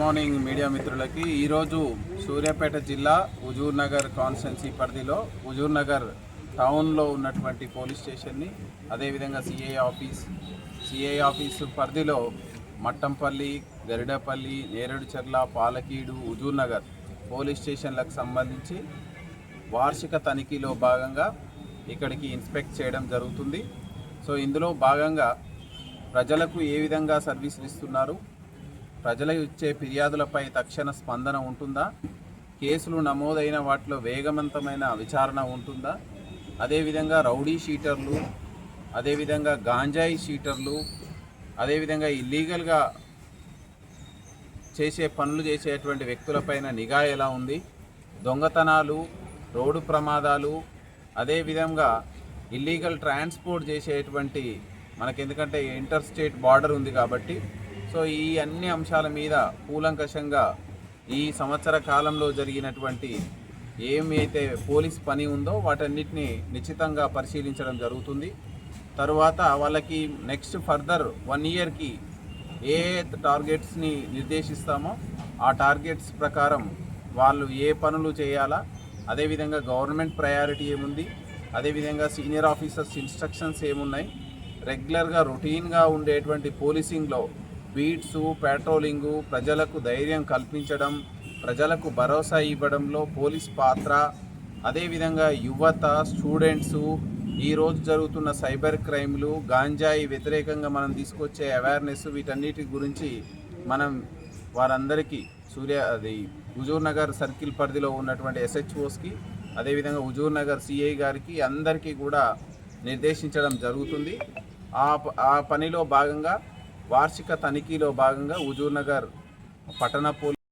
Morning media మిత్రులకి ఈరోజు సూర్యాపేట జిల్లా హుజూర్ నగర్ కాన్స్టెన్సీ పరిధిలో హుజూర్ నగర్ టౌన్లో ఉన్నటువంటి పోలీస్ స్టేషన్ని అదేవిధంగా సిఐ ఆఫీస్ సిఐ ఆఫీసు పరిధిలో మట్టంపల్లి గరిడపల్లి నేరేడుచెర్ల పాలకీడు హుజూర్ నగర్ పోలీస్ స్టేషన్లకు సంబంధించి వార్షిక తనిఖీలో భాగంగా ఇక్కడికి ఇన్స్పెక్ట్ చేయడం జరుగుతుంది. సో ఇందులో భాగంగా ప్రజలకు ఏ విధంగా సర్వీసులు ఇస్తున్నారు ప్రజల ఇచ్చే ఫిర్యాదులపై తక్షణ స్పందన ఉంటుందా? కేసులు నమోదైన వాటిలో వేగవంతమైన విచారణ ఉంటుందా? అదేవిధంగా రౌడీ షీటర్లు అదేవిధంగా గాంజాయి షీటర్లు అదేవిధంగా ఇల్లీగల్గా చేసే పనులు చేసేటువంటి వ్యక్తులపైన నిఘా ఎలా ఉంది? దొంగతనాలు రోడ్డు ప్రమాదాలు అదేవిధంగా ఇల్లీగల్ ట్రాన్స్పోర్ట్ చేసేటువంటి మనకెందుకంటే ఇంటర్ స్టేట్ బార్డర్ ఉంది కాబట్టి సో ఈ అన్ని అంశాల మీద కూలంకషంగా ఈ సంవత్సర కాలంలో జరిగినటువంటి ఏమైతే పోలీస్ పని ఉందో వాటన్నిటిని నిశ్చితంగా పరిశీలించడం జరుగుతుంది. తరువాత వాళ్ళకి నెక్స్ట్ ఫర్దర్ వన్ ఇయర్కి ఏ టార్గెట్స్ని నిర్దేశిస్తామో ఆ టార్గెట్స్ ప్రకారం వాళ్ళు ఏ పనులు చేయాలా అదేవిధంగా గవర్నమెంట్ ప్రయారిటీ ఏముంది అదేవిధంగా సీనియర్ ఆఫీసర్స్ ఇన్స్ట్రక్షన్స్ ఏమున్నాయి రెగ్యులర్గా రొటీన్గా ఉండేటువంటి పోలీసింగ్లో బీట్స్ పెట్రోలింగు ప్రజలకు ధైర్యం కల్పించడం ప్రజలకు భరోసా ఇవ్వడంలో పోలీస్ పాత్ర అదేవిధంగా యువత స్టూడెంట్స్ ఈరోజు జరుగుతున్న సైబర్ క్రైమ్లు గాంజాయి వ్యతిరేకంగా మనం తీసుకొచ్చే అవేర్నెస్ వీటన్నిటి గురించి మనం వారందరికీ సూర్య అది హుజూర్ నగర్ సర్కిల్ పరిధిలో ఉన్నటువంటి ఎస్హెచ్ఓస్కి అదేవిధంగా హుజూర్ నగర్ సిఐ గారికి అందరికీ కూడా నిర్దేశించడం జరుగుతుంది. ఆ ప- ఆ పనిలో భాగంగా వార్షిక తనిఖీలో భాగంగా హుజూర్నగర్ పట్టణ పోలీస్